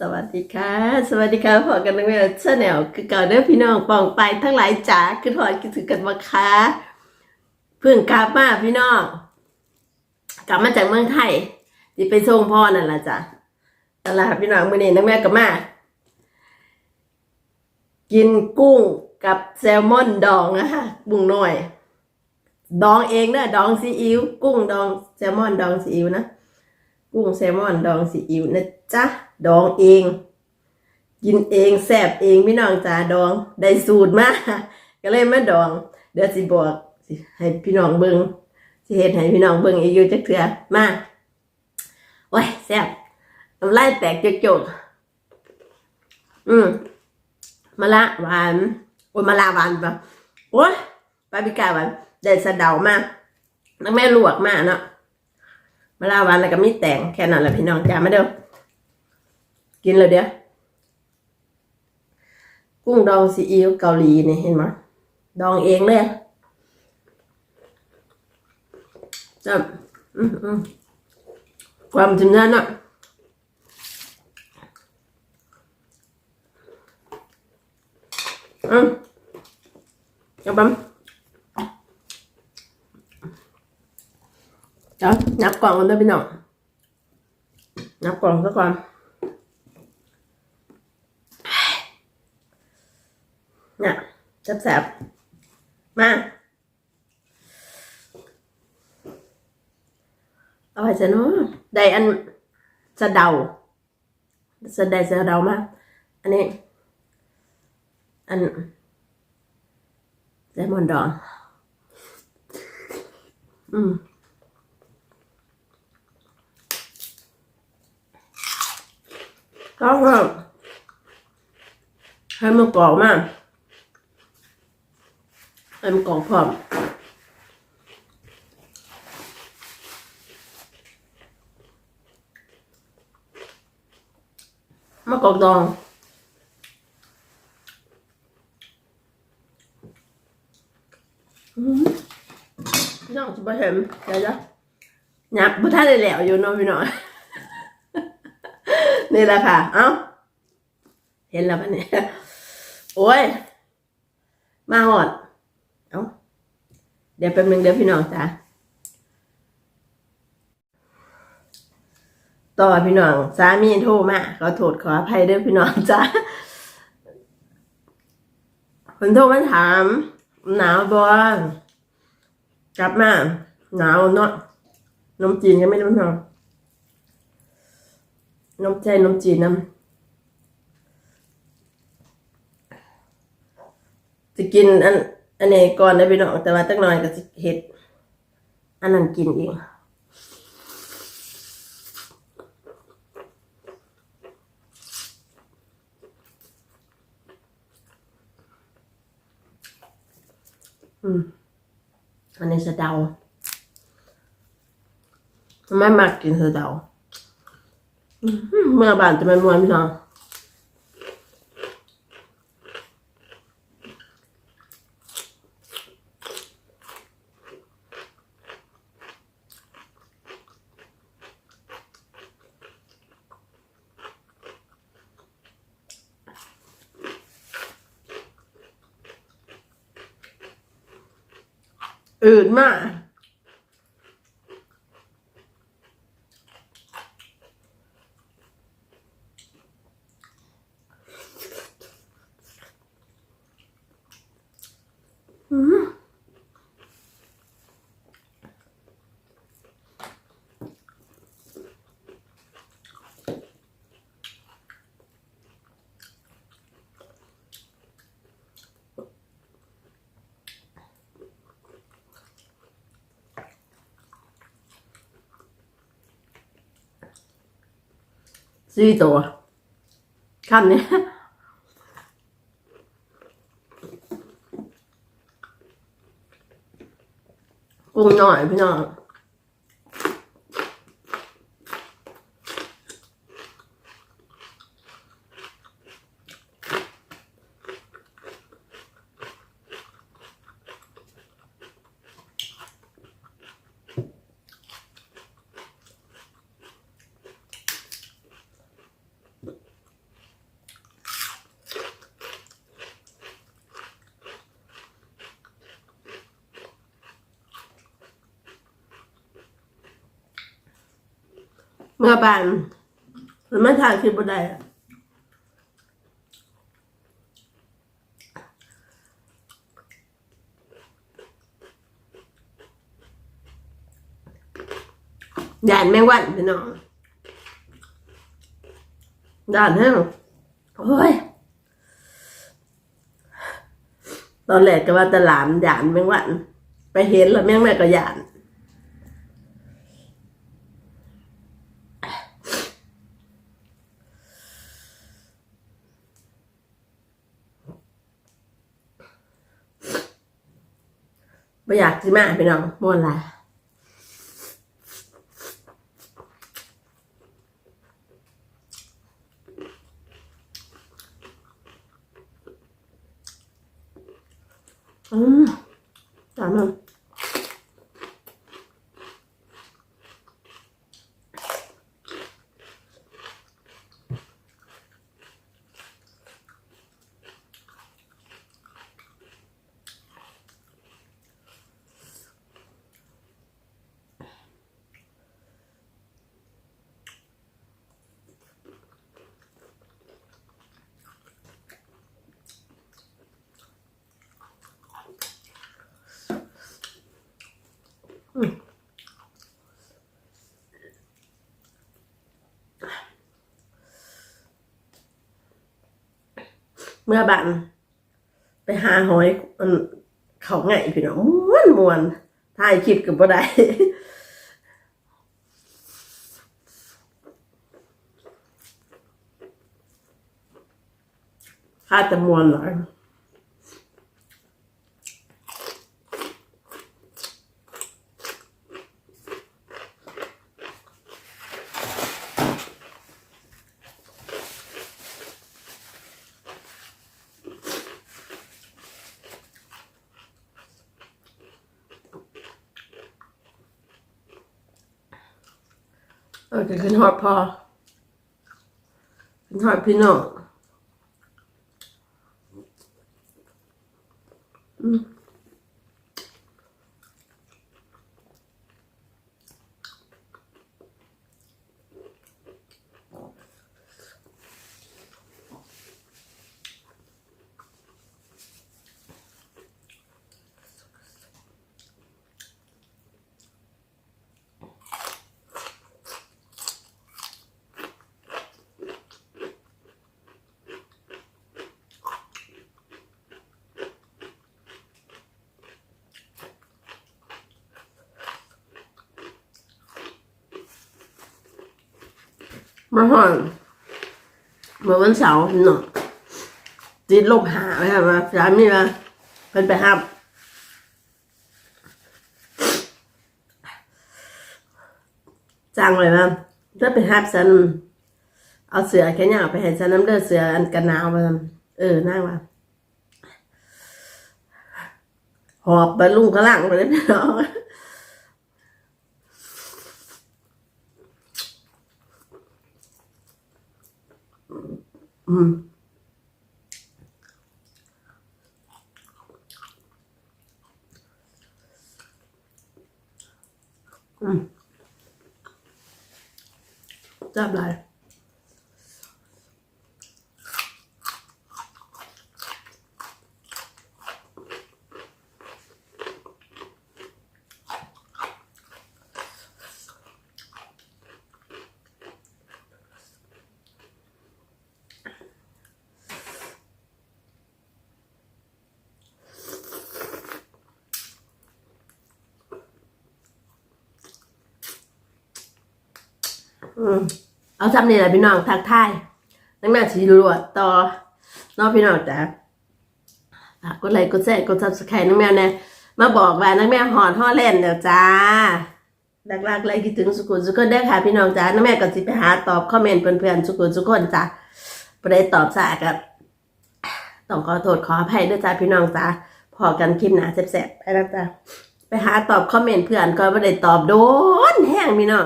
สวัสดีค่ะ สวัสดีค่ะพอกันนังเวลชาแนลคือเก่าเด้อพี่น้องปองไปทั้งหลายจ๋าคือถอดคิดถึงกันมาค่ะเพิ่งกลับมาพี่น้องกลับมาจากเมืองไทยที่ไปส่งพ่อนั่นแหละจ้ะนั่นแหละค่ะพี่น้องมื่อนี้นังแม่กลับมา กินกุ้งกับแซลมอนดองนะคะบุ้งหน้อย ดองเองนะดองซีอิ๊วกุ้งดองแซลมอนดองซีอิ๊วนะ กุ้งแซลมอนดองซีอิ๊วนะจ๊ะ ดองเอง กินเองแซ่บเองพี่น้องจ๋าดองได้สูตรมาก็เลยมาดอง เดี๋ยวสิบอกให้พี่น้องเบิงสิเฮ็ดให้พี่น้องเบิงอีกอยู่จักเถื่อมาโอ้ยแซ่บน้ำลายแตกจกๆอืมมะละหวานโอ้ยมะละหวานปะโอ้ยปาปิก้าหวานได้สะเดามาน้งแม่ลวกมากเนาะ มะลาหวานแล้วก็มีแตงแค่นั้นแหละพี่น้องจ้ามาเด้อกินเลยเดี๋ยวกุ้งดองซีอิ๊วเกาหลีนี่เห็นไหมดองเองเลยจ้าความถึงนั้นอะอืมจับบัม ดี๋ยวนับกล่องกันด้วยพี่น้องนับกล่องซะก่อนเนี่ยแสบๆมาเอาไปจะเนาะได้อันสะเดาสะได้สะเดามาอันนี้ อันเลมอนดองอืม ก็แบบให้มันกรอบมากให้มันกรอบพร้อมมะกอกดองพี่น้องจะไปเห็นเดี๋ยวจะหยับบุท่าได้แล้วอยู่เน้องพี่น้อง นี่แหละค่ะ เอ้า เห็นแล้วปะเนี่ยโอ้ย มาหอด เอ้า เดี๋ยวแป๊บนึงเดี๋ยวพี่น้องจ้ะต่อพี่น้องสามีโทรมาขอโทษขออภัยเด้อพี่น้องจ้ะคนโทรมาถาม หนาวบ่กลับมา หนาวเนาะนมจีนก็ไม่รู้เนาะ นมใจนมจีนน้ำจะกินอันอันนี้ก่อนได้ไปน้องแต่ว่าตั้งน่อยก็จะเห็ด อันนั้นกินเองอืมอันนี้สะเดาไม่มักกินสะเดา เมื่อบานจะเป็นมวนพี่น้องอื่นมาก สี่ตัวคำนี้กุ้งหน่อยพี่น้อง เมื่อบานมันไม่ทานคิดบ่ได้อะยานแมงวันพี่น้องยานแห้งโอ้ย ตอนแรกก็ว่าแตหลานยานแมงวัน ไปเห็นแล้วแม่งแม่ก็ยาน ไม่อยากจิมาพี่น้องม่วนหลายอืมตามมัน เมื่อบันไปหาหอยอันเขาไงพี่น้องม้วนม้วนถ่ายคลิปกับบ่ได้ข้าแต่มวนเหรอ เออจะขึ้นฮอดพอขึ้นฮอดพี่น้องอืม มาฮอดเมื่อวันเสาร์พี่น้องติดลบหาไว้ค่ะมาสามีมาเพิ่นไปห้ามจ้างเลยนะถ้าไปห้ามฉันเอาเสือแค่ยาวไปให้ฉันน้ำเลือดเสืออันกันหนาวมาเออนั่งมาหอบไปลุงกระลังไปเลยพี่น้อง อืมอืม อืมเอาจำนี่แหละพี่น้องทักทายนักแม่ชีรัวต่อน้องพี่น้องจ้ะฝากกดไลค์กดแชร์กดซับสไครต์นักแมวนี่มาบอกว่านักแมวหอนห่อเล่นเดี๋ยวจ้าหลักๆเลยคิดถึงสุขุมสุขคนได้ค่ะพี่น้องจ้านักแม่ก็สิไปหาตอบคอมเมนต์เพื่อนๆสุขุมสุขคนจ้ะประเดี๋ยวตอบสากับต้องขอโทษขออภัยด้วยจ้าพี่น้องจ้าพอกันคลิปหนาแซ่บๆไปแล้วจ้าไปหาตอบคอมเมนต์เพื่อนก็ไม่ได้ตอบโดนแห้งพี่น้อง